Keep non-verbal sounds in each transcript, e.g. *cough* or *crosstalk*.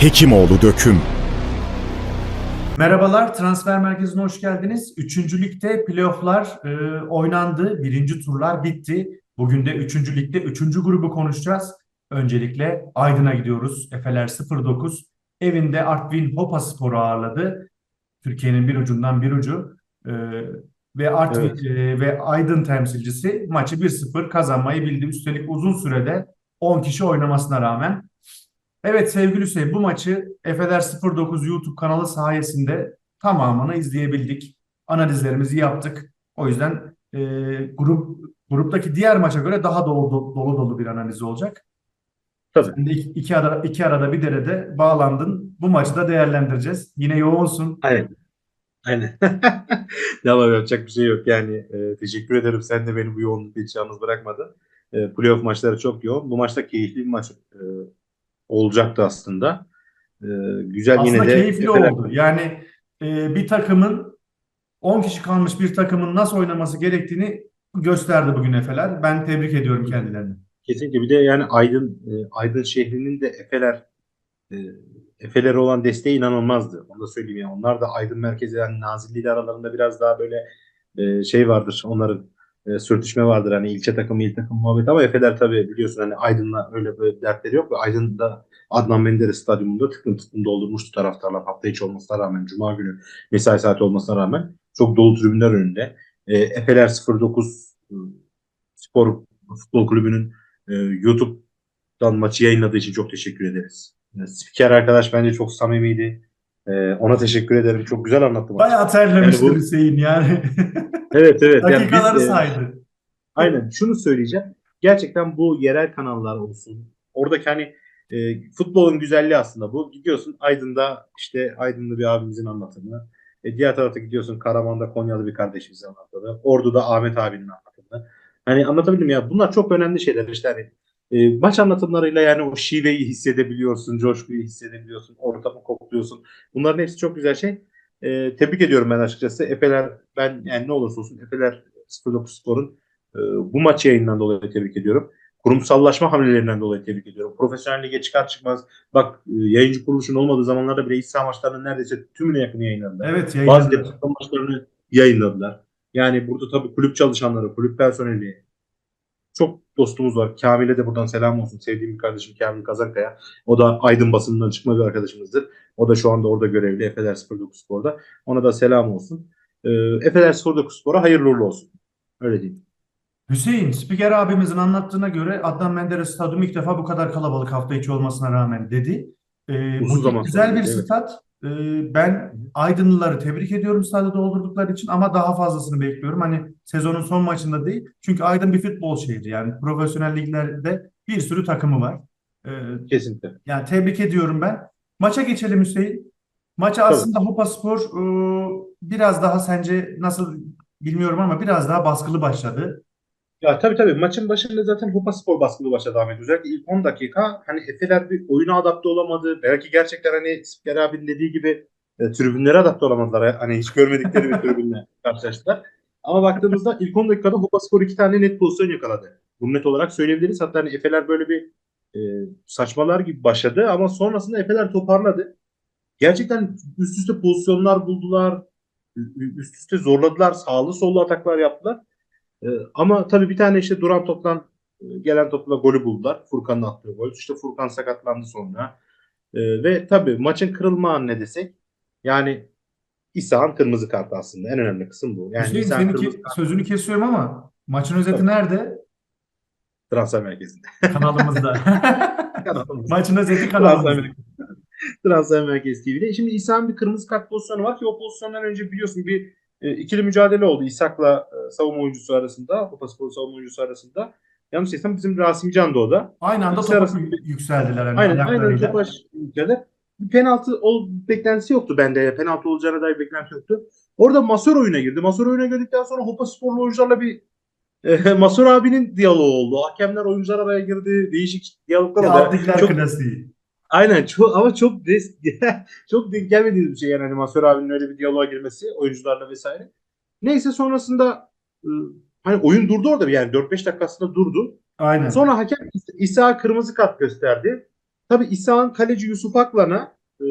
Hekimoğlu Döküm Merhabalar, Transfer Merkezi'ne hoş geldiniz. Üçüncü ligde playofflar e, oynandı. Birinci turlar bitti. Bugün de üçüncü ligde üçüncü grubu konuşacağız. Öncelikle Aydın'a gidiyoruz. Efeler 09 evinde Artvin Hopa Spor'u ağırladı. Türkiye'nin bir ucundan bir ucu. E, ve Artvin Evet. e, ve Aydın temsilcisi maçı 1-0 kazanmayı bildi. Üstelik uzun sürede 10 kişi oynamasına rağmen. Evet sevgili Hüseyin bu maçı Efeler 09 YouTube kanalı sayesinde tamamını izleyebildik. Analizlerimizi yaptık. O yüzden e, grup gruptaki diğer maça göre daha dolu dolu dolu, bir analiz olacak. Tabii. Sen de iki, iki arada, iki arada bir derede bağlandın. Bu maçı da değerlendireceğiz. Yine yoğunsun. Aynen. Aynen. *laughs* Devam yapacak bir şey yok. Yani e, teşekkür ederim. Sen de beni bu yoğunlukta hiç yalnız bırakmadın. E, playoff maçları çok yoğun. Bu maçta keyifli bir maç e, olacaktı aslında. E, güzel Aslında yine de keyifli Efeler- oldu. Yani e, bir takımın 10 kişi kalmış bir takımın nasıl oynaması gerektiğini gösterdi bugün Efeler. Ben tebrik ediyorum kendilerini. Kesinlikle bir de yani Aydın e, Aydın şehrinin de Efeler e, Efeler'e olan desteği inanılmazdı. Onu da söyleyeyim yani. Onlar da Aydın merkezi yani Nazilli ile aralarında biraz daha böyle e, şey vardır. Onların e, sürtüşme vardır. Hani ilçe takımı, il takımı muhabbeti ama Efeler tabii biliyorsun hani Aydın'la öyle böyle dertleri yok. Ve Aydın'da Adnan Menderes stadyumunda tıklım tıklım doldurmuştu taraftarlar. Hafta içi olmasına rağmen, Cuma günü mesai saati olmasına rağmen çok dolu tribünler önünde. E, Efeler 09 e, Spor Futbol Kulübü'nün e, YouTube'dan maçı yayınladığı için çok teşekkür ederiz. E, Spiker arkadaş bence çok samimiydi. E, ona teşekkür ederim. Çok güzel anlattı. Bayağı terlemişti Yani bu- Hüseyin yani. *laughs* Evet evet. Yani biz, Dakikaları e, saydı. Aynen şunu söyleyeceğim. Gerçekten bu yerel kanallar olsun. Oradaki hani e, futbolun güzelliği aslında bu. Gidiyorsun Aydın'da işte Aydınlı bir abimizin anlatımı. E, diğer tarafta gidiyorsun Karaman'da Konyalı bir kardeşimizin anlatımı. Ordu'da Ahmet abinin anlatımı. Hani anlatabildim ya bunlar çok önemli şeyler işte hani e, maç anlatımlarıyla yani o şiveyi hissedebiliyorsun, coşkuyu hissedebiliyorsun, ortamı kokluyorsun. Bunların hepsi çok güzel şey. E, tebrik ediyorum ben açıkçası. Efeler ben yani ne olursa olsun Efeler 09 Spor'un e, bu maç yayından dolayı tebrik ediyorum. Kurumsallaşma hamlelerinden dolayı tebrik ediyorum. Profesyonel lige çıkar çıkmaz bak e, yayıncı kuruluşun olmadığı zamanlarda bile iç saha maçlarının neredeyse tümüne yakını yayınladılar. Evet Bazı yayınladı. deplasman maçlarını yayınladılar. Yani burada tabii kulüp çalışanları, kulüp personeli çok dostumuz var. Kamil'e de buradan selam olsun. Sevdiğim bir kardeşim Kamil Kazankaya. O da Aydın basınından çıkma bir arkadaşımızdır. O da şu anda orada görevli Efeler 09 Spor'da. Ona da selam olsun. Ee, Efeler 09 Spor'a hayırlı uğurlu olsun. Öyle diyeyim. Hüseyin, spiker abimizin anlattığına göre Adnan Menderes stadyumu ilk defa bu kadar kalabalık hafta içi olmasına rağmen dedi. Ee, Uzun bu zaman güzel sonra, bir evet. stat. Ee, ben Aydınlıları tebrik ediyorum stadı doldurdukları için ama daha fazlasını bekliyorum. Hani sezonun son maçında değil. Çünkü Aydın bir futbol şehri. Yani profesyonel liglerde bir sürü takımı var. Ee, Kesinlikle. yani tebrik ediyorum ben. Maça geçelim Hüseyin. Maça aslında Hopaspor e, biraz daha sence nasıl bilmiyorum ama biraz daha baskılı başladı. Ya tabii tabii maçın başında zaten Hopa Spor baskılı başladı Ahmet. Özellikle ilk 10 dakika hani Efeler bir oyuna adapte olamadı. Belki gerçekten hani Spiker abinin dediği gibi e, tribünlere adapte olamadılar. Hani hiç görmedikleri bir *laughs* tribünle karşılaştılar. Ama baktığımızda ilk 10 dakikada Hopa Spor iki tane net pozisyon yakaladı. Bunu net olarak söyleyebiliriz. Hatta hani Efeler böyle bir e, saçmalar gibi başladı ama sonrasında Efeler toparladı. Gerçekten üst üste pozisyonlar buldular. Üst üste zorladılar. Sağlı sollu ataklar yaptılar. Ee, ama tabii bir tane işte duran toptan e, gelen topla golü buldular. Furkan'ın attığı gol. İşte Furkan sakatlandı sonra. Ee, ve tabii maçın kırılma anı ne desek yani İsa'nın kırmızı kartı aslında. En önemli kısım bu. Yani Hüseyin İsa'nın kırmızı ki- kartı sözünü kesiyorum ama maçın özeti Tabii. nerede? transfer merkezinde. *laughs* Kanalımızda. *laughs* Kanalımızda. Maçın özeti kanalımızda. transfer merkezi TV'de. Şimdi İsa'nın bir kırmızı kart pozisyonu var ki o pozisyondan önce biliyorsun bir e, ikili mücadele oldu İshak'la e, savunma oyuncusu arasında. Hopaspor savunma oyuncusu arasında. Yanlış değilsem bizim Rasim Can da o da. Aynı anda topa arasında- yükseldiler hani Aynen, aynen topaş ülkede. Bir penaltı ol, beklentisi yoktu bende. Penaltı olacağına dair beklenti yoktu. Orada Masör oyuna girdi. Masör oyuna girdikten sonra Hopa Sporlu oyuncularla bir e, *laughs* Masör abinin diyaloğu oldu. Hakemler oyuncular araya girdi. Değişik diyaloglar oldu. Çok- klasiği. Aynen çok ama çok des, *laughs* çok denk gelmediğimiz bir şey yani animatör abinin öyle bir diyaloğa girmesi oyuncularla vesaire. Neyse sonrasında hani oyun durdu orada yani 4-5 dakikasında durdu. Aynen. Sonra hakem İsa kırmızı kart gösterdi. Tabii İsa'nın kaleci Yusuf Aklan'a e,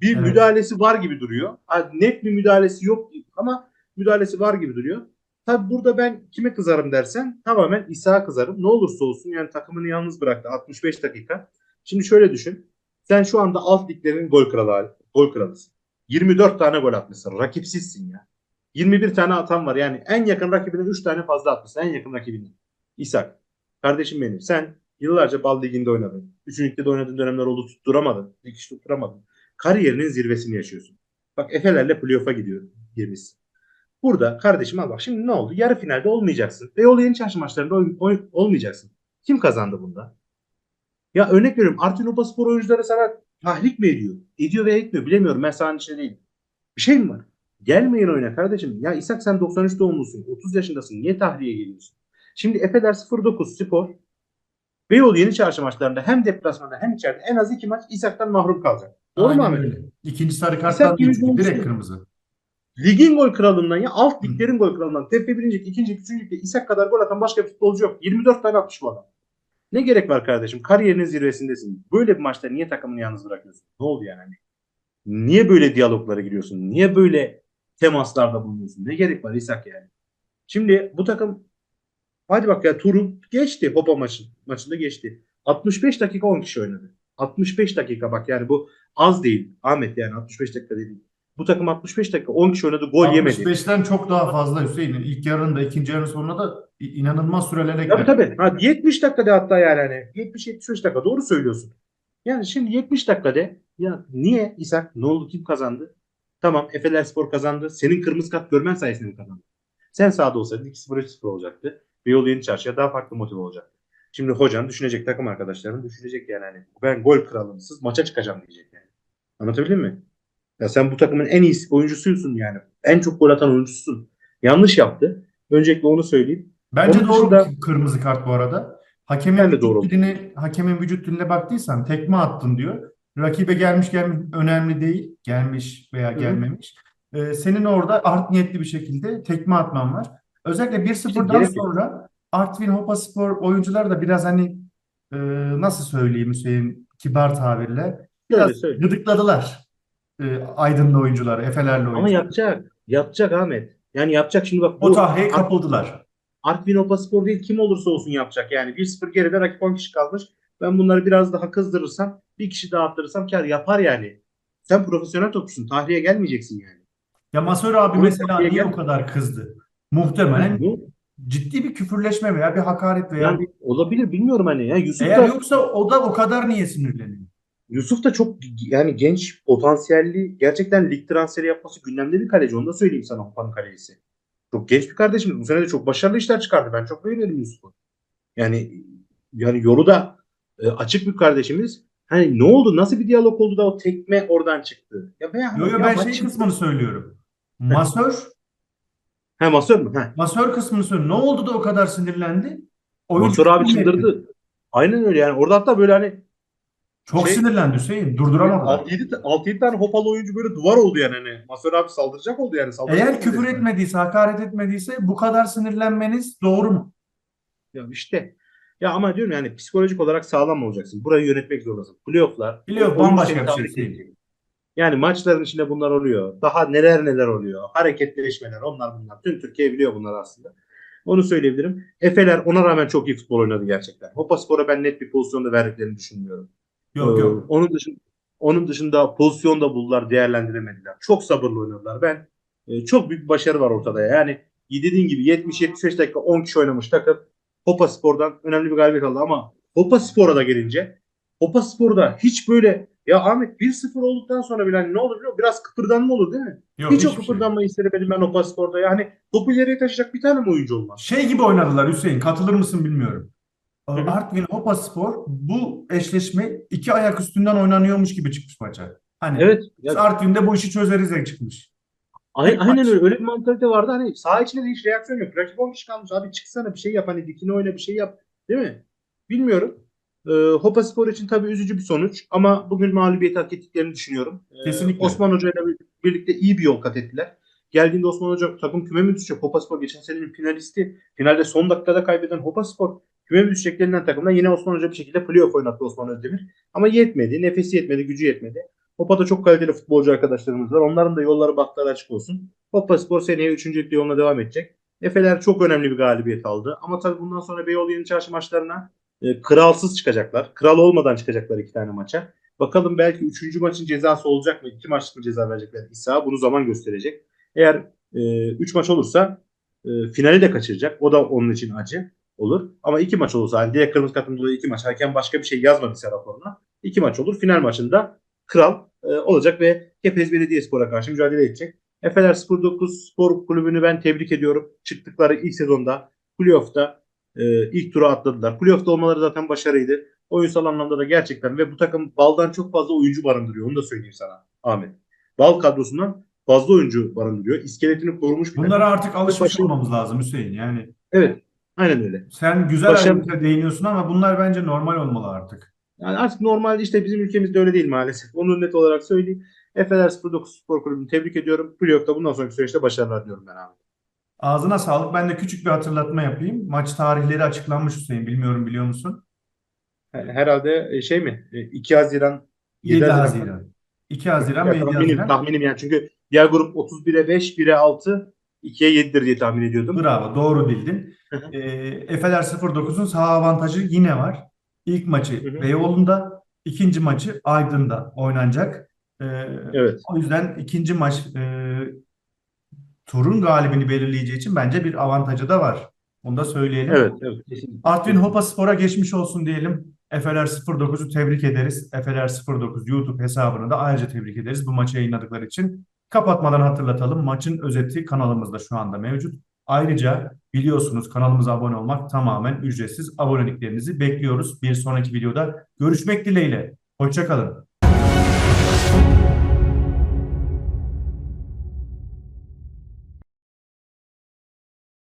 bir Evet. müdahalesi var gibi duruyor. Net bir müdahalesi yok ama müdahalesi var gibi duruyor. Tabii burada ben kime kızarım dersen tamamen İsa'ya kızarım. Ne olursa olsun yani takımını yalnız bıraktı 65 dakika. Şimdi şöyle düşün. Sen şu anda alt liglerin gol kralı, gol kralısın. 24 tane gol atmışsın. Rakipsizsin ya. 21 tane atan var. Yani en yakın rakibine 3 tane fazla atmışsın. En yakın rakibine. İshak. Kardeşim benim. Sen yıllarca Bal Ligi'nde oynadın. Üçüncülükte de oynadığın dönemler oldu tutturamadın. Dikiş tutturamadın. Kariyerinin zirvesini yaşıyorsun. Bak Efe'lerle playoff'a gidiyor. Girmişsin. Burada kardeşim al bak şimdi ne oldu? Yarı finalde olmayacaksın. Beyoğlu Yeni Çarşı maçlarında olmayacaksın. Kim kazandı bunda? Ya örnek veriyorum. Artin Spor oyuncuları sana tahrik mi ediyor? Ediyor ve etmiyor. Bilemiyorum. Ben sahanın içinde değilim. Bir şey mi var? Gelmeyin oyuna kardeşim. Ya İshak sen 93 doğumlusun. 30 yaşındasın. Niye tahliye geliyorsun? Şimdi Efeler 09 Spor Beyoğlu Yeni Çarşı maçlarında hem deplasmanda hem içeride en az iki maç İshak'tan mahrum kalacak. Doğru mu Ahmet? İkinci sarı karttan direkt kırmızı. Ligin gol kralından ya alt liglerin gol kralından TP 1. ikinci, üçüncü ligde İshak kadar gol atan başka bir futbolcu yok. 24 tane atmış bu adam. Ne gerek var kardeşim? Kariyerinin zirvesindesin. Böyle bir maçta niye takımını yalnız bırakıyorsun? Ne oldu yani? Hani Niye böyle diyaloglara giriyorsun? Niye böyle temaslarda bulunuyorsun? Ne gerek var İshak yani? Şimdi bu takım hadi bak ya turu geçti Hopa maçı, maçında geçti. 65 dakika 10 kişi oynadı. 65 dakika bak yani bu az değil. Ahmet yani 65 dakika değil. Bu takım 65 dakika 10 kişi oynadı gol yemedi. 65'ten çok daha fazla Hüseyin'in. İlk yarında, ikinci yarının sonunda da inanılmaz süreler Tabii tabii. Ha, 70 dakikada hatta yani hani 70-75 dakika doğru söylüyorsun. Yani şimdi 70 dakikada ya niye İshak ne oldu kim kazandı? Tamam Efeler Spor kazandı. Senin kırmızı kart görmen sayesinde mi kazandı? Sen sahada olsaydın 2-0 3-0 olacaktı. Beyoğlu Yeni Çarşı'ya daha farklı motive olacaktı. Şimdi hocan düşünecek takım arkadaşların düşünecek yani hani ben gol kralımsız maça çıkacağım diyecek yani. Anlatabildim mi? Ya sen bu takımın en iyi oyuncususun yani. En çok gol atan oyuncususun. Yanlış yaptı. Öncelikle onu söyleyeyim. Bence Onun doğru dışında- kırmızı kart bu arada. Hakemin Ben de vücut doğru. diline, hakemin vücut diline baktıysan tekme attın diyor. Rakibe gelmiş gelmiş önemli değil. Gelmiş veya Hı gelmemiş. Ee, senin orada art niyetli bir şekilde tekme atman var. Özellikle 1-0'dan gerek yok. sonra Artvin Hopaspor oyuncuları da biraz hani e, nasıl söyleyeyim Hüseyin kibar tabirle biraz söyle. gıdıkladılar. E, Aydınlı oyuncular, Efelerli Ama yapacak. Yapacak Ahmet. Yani yapacak şimdi bak. Bu Art- kapıldılar. Artvin Hopaspor değil kim olursa olsun yapacak. Yani 1-0 geride rakip 10 kişi kalmış. Ben bunları biraz daha kızdırırsam bir kişi daha attırırsam kar yapar yani. Sen profesyonel topçusun. Tahliye gelmeyeceksin yani. Ya Masör abi Onu mesela niye gel- o kadar kızdı? Muhtemelen Bu, ciddi bir küfürleşme veya bir hakaret veya yani olabilir bilmiyorum hani. Ya Yusuf eğer da yoksa o da o kadar niye sinirleniyor? Yusuf da çok yani genç, potansiyelli, gerçekten lig transferi yapması gündemde bir kaleci. Onu da söyleyeyim sana Hopa'nın kalecisi. Çok genç bir kardeşimiz. Bu sene de çok başarılı işler çıkardı. Ben çok beğeniyorum Yusuf'u. Yani yani yolu da e, açık bir kardeşimiz. Hani ne oldu? Nasıl bir diyalog oldu da o tekme oradan çıktı? Ya ben, Yo yo ya ben şey kısmını söylüyorum. *laughs* Masör, Ha masör mü? Ha. masör kısmını söylüyorum. Ne oldu da o kadar sinirlendi? Oyuncu Masör abi çıldırdı. Aynen öyle yani. Orada hatta böyle hani Çok Şey- sinirlendi Hüseyin. Durduramadılar. 6-7 tane hopalı oyuncu böyle duvar oldu yani. Hani masör abi saldıracak oldu yani. Saldıracak Eğer küfür resmen. etmediyse, hakaret etmediyse bu kadar sinirlenmeniz doğru mu? Ya işte. Ya ama diyorum yani psikolojik olarak sağlam olacaksın. Burayı yönetmek zorundasın. Playoff'lar. Playoff bambaşka seni bir şey değil. Yani maçların içinde bunlar oluyor. Daha neler neler oluyor. Hareketleşmeler onlar bunlar. Tüm Türkiye biliyor bunlar aslında. Onu söyleyebilirim. Efeler ona rağmen çok iyi futbol oynadı gerçekten. Hopaspor'a ben net bir pozisyonda verdiklerini düşünmüyorum. Yok Ee, yok. Onun dışında onun dışında pozisyon da buldular, değerlendiremediler. Çok sabırlı oynadılar. Ben e, çok büyük bir başarı var ortada. Yani dediğin gibi 70-75 dakika 10 kişi oynamış takım. Hopa Spor'dan önemli bir galibiyet aldı ama Hopa Spor'a da gelince Hopa Spor'da hiç böyle ya Ahmet 1-0 olduktan sonra bile hani ne olur biliyor musun? Biraz kıpırdanma olur değil mi? Yok hiç o hiçbir şey. kıpırdanmayı istemedim ben Hopa Spor'da. Yani topu ileriye taşıyacak bir tane mi oyuncu olmaz? Şey gibi oynadılar Hüseyin. Katılır mısın bilmiyorum. Artvin Hopaspor bu eşleşme iki ayak üstünden oynanıyormuş gibi çıkmış maça. Hani Evet. biz Ya, Artvin'de bu işi çözeriz diye çıkmış. Ay- aynen maç. öyle. Öyle bir mantalite vardı. Hani saha içinde de hiç reaksiyon yok. Rakip 10 kişi kalmış. Abi çıksana bir şey yap. Hani dikine oyna bir şey yap. Değil mi? Bilmiyorum. Ee, Hopa Spor için tabii üzücü bir sonuç. Ama bugün mağlubiyeti hak ettiklerini düşünüyorum. Ee, Kesinlikle. Osman Hoca ile birlikte iyi bir yol kat ettiler. Geldiğinde Osman Hoca takım küme mi düşecek? Hopa Spor geçen senenin finalisti. Finalde son dakikada kaybeden Hopa Spor. Küme düşecek denilen takımda yine Osman Hoca bir şekilde playoff oynattı Osman Özdemir. Ama yetmedi. Nefesi yetmedi. Gücü yetmedi. Hopa'da çok kaliteli futbolcu arkadaşlarımız var. Onların da yolları bahtları açık olsun. Hopa Spor seneye 3. ligde yoluna devam edecek. Efeler çok önemli bir galibiyet aldı. Ama tabii bundan sonra Beyoğlu Yeni Çarşı maçlarına e, kralsız çıkacaklar. Kral olmadan çıkacaklar iki tane maça. Bakalım belki üçüncü maçın cezası olacak mı? İki maçlık mı ceza verecekler İsa? Bunu zaman gösterecek. Eğer e, üç maç olursa e, finali de kaçıracak. O da onun için acı olur. Ama iki maç olursa hani direkt kırmızı kartın dolayı iki maç. Hakem başka bir şey yazmadıysa raporuna. iki maç olur. Final maçında kral e, olacak ve Kepez Belediyespor'a karşı mücadele edecek. Efeler 09 Spor Kulübü'nü ben tebrik ediyorum. Çıktıkları ilk sezonda playoff'ta e, ilk tura atladılar. Playoff'ta olmaları zaten başarıydı. Oyunsal anlamda da gerçekten ve bu takım baldan çok fazla oyuncu barındırıyor. Onu da söyleyeyim sana Ahmet. Bal kadrosundan fazla oyuncu barındırıyor. İskeletini korumuş Bunlara artık alışmış olmamız lazım Hüseyin. Yani Evet. Aynen öyle. sen güzel Başarı- ayrıntıya değiniyorsun ama bunlar bence normal olmalı artık. Yani artık normalde işte bizim ülkemizde öyle değil maalesef. Onu net olarak söyleyeyim. Efeler 09 Spor Kulübü'nü tebrik ediyorum. Playoff'ta bundan sonraki süreçte başarılar diliyorum ben abi. Ağzına sağlık. Ben de küçük bir hatırlatma yapayım. Maç tarihleri açıklanmış Hüseyin. Bilmiyorum biliyor musun? Herhalde e, şey mi? E, 2 Haziran 7 Haziran. Haziran. 2 Haziran ve 7 tahminim, Haziran. tahminim yani çünkü diğer grup 31'e 5, 1'e 6, 2'ye 7'dir diye tahmin ediyordum. Bravo, doğru bildin. Ee, Efeler 09'un saha avantajı yine var. İlk maçı. Beyoğlu'nda, ikinci maçı Aydın'da oynanacak. Ee, Evet. o yüzden ikinci maç e, turun galibini belirleyeceği için bence bir avantajı da var. Onu da söyleyelim. Evet, evet. kesinlikle. Artvin Hopa Spor'a geçmiş olsun diyelim. Efeler 09'u tebrik ederiz. Efeler 09 YouTube hesabını da ayrıca tebrik ederiz bu maçı yayınladıkları için. Kapatmadan hatırlatalım. Maçın özeti kanalımızda şu anda mevcut. Ayrıca biliyorsunuz kanalımıza abone olmak tamamen ücretsiz. Aboneliklerinizi bekliyoruz. Bir sonraki videoda görüşmek dileğiyle. Hoşça kalın.